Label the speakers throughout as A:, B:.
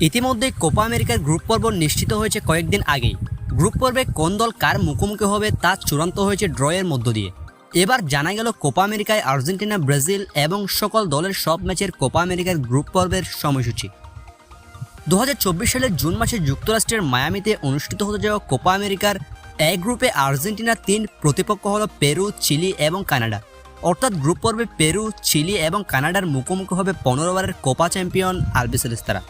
A: ইতিমধ্যে কোপা আমেরিকার গ্রুপ পর্ব নিশ্চিত হয়েছে কয়েকদিন আগেই। গ্রুপ পর্বে কোন দল কার মুখোমুখি হবে তা চূড়ান্ত হয়েছে ড্রয়ের মধ্য দিয়ে। এবার জানা গেল কোপা আমেরিকায় আর্জেন্টিনা, ব্রাজিল এবং সকল দলের সব ম্যাচের কোপা আমেরিকার গ্রুপ পর্বের সময়সূচি। দু হাজার চব্বিশ সালের জুন মাসে যুক্তরাষ্ট্রের মায়ামিতে অনুষ্ঠিত হতে যাওয়া কোপা আমেরিকার এ গ্রুপে আর্জেন্টিনার তিন, প্রতিপক্ষ হল পেরু, চিলি এবং কানাডা। অর্থাৎ গ্রুপ পর্বে পেরু, চিলি এবং কানাডার মুখোমুখি হবে পনেরো বারের কোপা চ্যাম্পিয়ন আলবিসেলেস্তারা।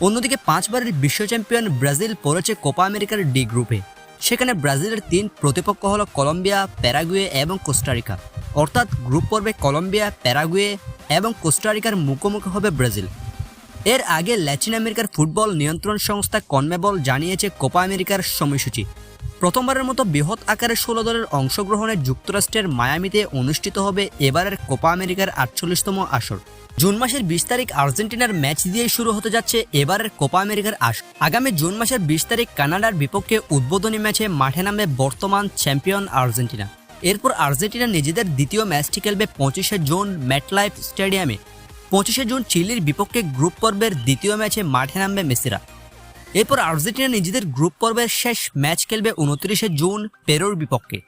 A: অন্যদিকে পাঁচবারের বিশ্ব চ্যাম্পিয়ন ব্রাজিল পড়েছে কোপা আমেরিকার ডি গ্রুপে। সেখানে ব্রাজিলের তিন প্রতিপক্ষ হল কলম্বিয়া, প্যারাগুয়ে এবং কোস্টারিকা। অর্থাৎ গ্রুপ পর্বে কলম্বিয়া, প্যারাগুয়ে এবং কোস্টারিকার মুখোমুখি হবে ব্রাজিল। এর আগে ল্যাটিন আমেরিকার ফুটবল নিয়ন্ত্রণ সংস্থা কনমেবল জানিয়েছে কোপা আমেরিকার সময়সূচি। প্রথমবারের মতো বৃহৎ আকারের ষোলো দলের অংশগ্রহণে যুক্তরাষ্ট্রের মায়ামিতে অনুষ্ঠিত হবে এবারের কোপা আমেরিকার আটচল্লিশতম আসর। জুন মাসের বিশ তারিখ আর্জেন্টিনার ম্যাচ দিয়েই শুরু হতে যাচ্ছে এবারের কোপা আমেরিকার আসর আগামী জুন মাসের বিশ তারিখ কানাডার বিপক্ষে উদ্বোধনী ম্যাচে মাঠে নামে বর্তমান চ্যাম্পিয়ন আর্জেন্টিনা। এরপর আর্জেন্টিনা নিজেদের দ্বিতীয় ম্যাচটি খেলবে পঁচিশে জুন ম্যাটলাইফ স্টেডিয়ামে। পঁচিশে জুন চিলির বিপক্ষে গ্রুপ পর্বের দ্বিতীয় ম্যাচে মাঠে নামবে মেসিরা। এরপর আর্জেন্টিনা নিজেদের গ্রুপ পর্বের শেষ ম্যাচ খেলবে উনত্রিশে জুন পেরোর বিপক্ষে।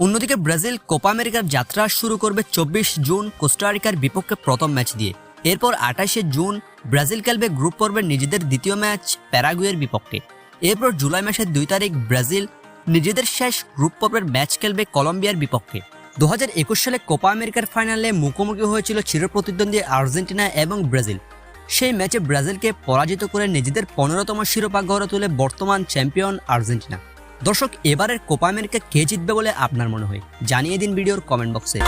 A: অন্যদিকে ব্রাজিল কোপা আমেরিকার যাত্রা শুরু করবে চব্বিশ জুন কোস্টারিকার বিপক্ষে প্রথম ম্যাচ দিয়ে। এরপর আঠাশে জুন ব্রাজিল খেলবে গ্রুপ পর্বের নিজেদের দ্বিতীয় ম্যাচ প্যারাগুয়ের বিপক্ষে। এরপর জুলাই মাসের দুই তারিখ ব্রাজিল নিজেদের শেষ গ্রুপ পর্বের ম্যাচ খেলবে কলম্বিয়ার বিপক্ষে। দু হাজার একুশ সালে কোপা আমেরিকার ফাইনালে মুখোমুখি হয়েছিল চিরপ্রতিদ্বন্দ্বী আর্জেন্টিনা এবং ব্রাজিল। সেই ম্যাচে ব্রাজিলকে পরাজিত করে নিজেদের পনেরোতম শিরোপা গড়ে তুলে বর্তমান চ্যাম্পিয়ন আর্জেন্টিনা। দর্শক, এবারের কোপা আমেরিকা কে জিতবে বলে আপনার মনে হয়? জানিয়ে দিন ভিডিওর কমেন্ট বক্সে।